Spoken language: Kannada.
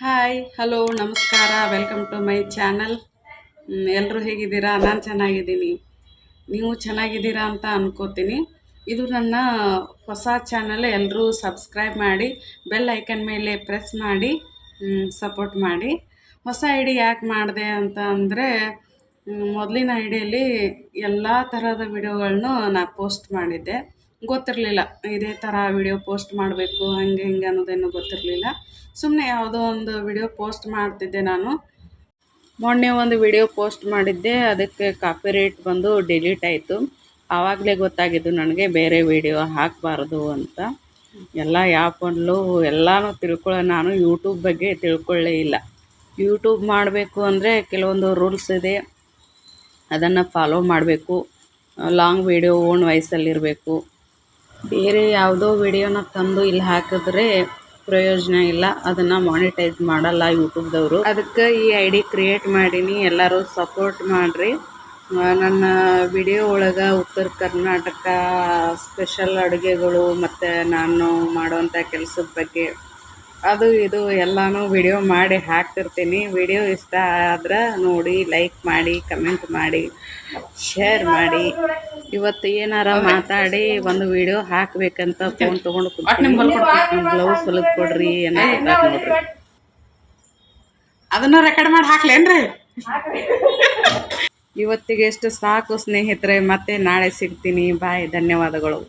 ಹಾಯ್ ಹಲೋ ನಮಸ್ಕಾರ ವೆಲ್ಕಮ್ ಟು ಮೈ ಚಾನಲ್ ಎಲ್ಲರೂ ಹೇಗಿದ್ದೀರಾ? ನಾನು ಚೆನ್ನಾಗಿದ್ದೀನಿ. ನೀವು ಚೆನ್ನಾಗಿದ್ದೀರಾ ಅಂತ ಅನ್ಕೋತೀನಿ. ಇದು ನನ್ನ ಹೊಸ ಚಾನಲ್ ಎಲ್ಲರೂ ಸಬ್ಸ್ಕ್ರೈಬ್ ಮಾಡಿ ಬೆಲ್ ಐಕನ್ ಮೇಲೆ ಪ್ರೆಸ್ ಮಾಡಿ ಸಪೋರ್ಟ್ ಮಾಡಿ. ಹೊಸ ಐಡಿ ಯಾಕೆ ಮಾಡಿದೆ ಅಂತ ಅಂದರೆ ಮೊದಲಿನ ಐಡಿಯಲ್ಲಿ ಎಲ್ಲ ಥರದ ವಿಡಿಯೋಗಳನ್ನೂ ನಾನು ಪೋಸ್ಟ್ ಮಾಡಿದ್ದೆ. ಗೊತ್ತಿರಲಿಲ್ಲ. ಇದೇ ಥರ ವಿಡಿಯೋ ಪೋಸ್ಟ್ ಮಾಡಬೇಕು, ಹಂಗೆ ಹಿಂಗೆ ಅನ್ನೋದೇನು ಗೊತ್ತಿರಲಿಲ್ಲ. ಸುಮ್ಮನೆ ಯಾವುದೋ ಒಂದು ವಿಡಿಯೋ ಪೋಸ್ಟ್ ಮಾಡ್ತಿದ್ದೆ ನಾನು. ಮೊನ್ನೆ ಒಂದು ವಿಡಿಯೋ ಪೋಸ್ಟ್ ಮಾಡಿದ್ದೆ, ಅದಕ್ಕೆ ಕಾಪಿ ರೇಟ್ ಬಂದು ಡಿಲೀಟ್ ಆಯಿತು. ಆವಾಗಲೇ ಗೊತ್ತಾಗಿದ್ದು ನನಗೆ ಬೇರೆ ವಿಡಿಯೋ ಹಾಕಬಾರ್ದು ಅಂತ. ಎಲ್ಲ ಆ್ಯಪಲ್ಲೂ ಎಲ್ಲನೂ ತಿಳ್ಕೊಳ್ಳೋ, ನಾನು ಯೂಟ್ಯೂಬ್ ಬಗ್ಗೆ ತಿಳ್ಕೊಳ್ಳೇ ಇಲ್ಲ. ಯೂಟ್ಯೂಬ್ ಮಾಡಬೇಕು ಅಂದರೆ ಕೆಲವೊಂದು ರೂಲ್ಸ್ ಇದೆ. ಅದನ್ನು ಫಾಲೋ ಮಾಡಬೇಕು. ಲಾಂಗ್ ವಿಡಿಯೋ ಓನ್ ವಾಯ್ಸಲ್ಲಿರಬೇಕು ಬೇರೆ ಯಾವುದೋ ವಿಡಿಯೋನ ತಂದು ಇಲ್ಲಿ ಹಾಕಿದ್ರೆ ಪ್ರಯೋಜನ ಇಲ್ಲ. ಅದನ್ನು ಮಾನಿಟೈಸ್ ಮಾಡಲ್ಲ ಯೂಟ್ಯೂಬ್ದವರು. ಅದಕ್ಕೆ ಈ ಐ ಡಿ ಕ್ರಿಯೇಟ್ ಮಾಡೀನಿ. ಎಲ್ಲರೂ ಸಪೋರ್ಟ್ ಮಾಡಿರಿ. ನನ್ನ ವಿಡಿಯೋ ಒಳಗೆ ಉತ್ತರ ಕರ್ನಾಟಕ ಸ್ಪೆಷಲ್ ಅಡುಗೆಗಳು ಮತ್ತು ನಾನು ಮಾಡುವಂಥ ಕೆಲಸದ ಬಗ್ಗೆ ಅದು ಇದು ಎಲ್ಲನೂ ವಿಡಿಯೋ ಮಾಡಿ ಹಾಕ್ತಿರ್ತೀನಿ. ವಿಡಿಯೋ ಇಷ್ಟ ಆದ್ರೆ ನೋಡಿ ಲೈಕ್ ಮಾಡಿ ಕಮೆಂಟ್ ಮಾಡಿ. ಶೇರ್ ಮಾಡಿ. ಇವತ್ತು ಏನಾರ ಮಾತಾಡಿ ಒಂದು ವಿಡಿಯೋ ಹಾಕ್ಬೇಕಂತ ಫೋನ್ ತಗೊಂಡು ಬ್ಲೌಸ್ ಹೊಲದ್ ಕೊಡ್ರಿ ಅದನ್ನ ನೋಡ್ರಿ. ಅದನ್ನು ರೆಕಾರ್ಡ್ ಮಾಡಿ ಹಾಕ್ಲೇನ್ರಿ? ಇವತ್ತಿಗೆ ಎಷ್ಟು ಸಾಕು ಸ್ನೇಹಿತರೆ ಮತ್ತೆ ನಾಳೆ ಸಿಗ್ತೀನಿ. ಬಾಯ್ ಧನ್ಯವಾದಗಳು.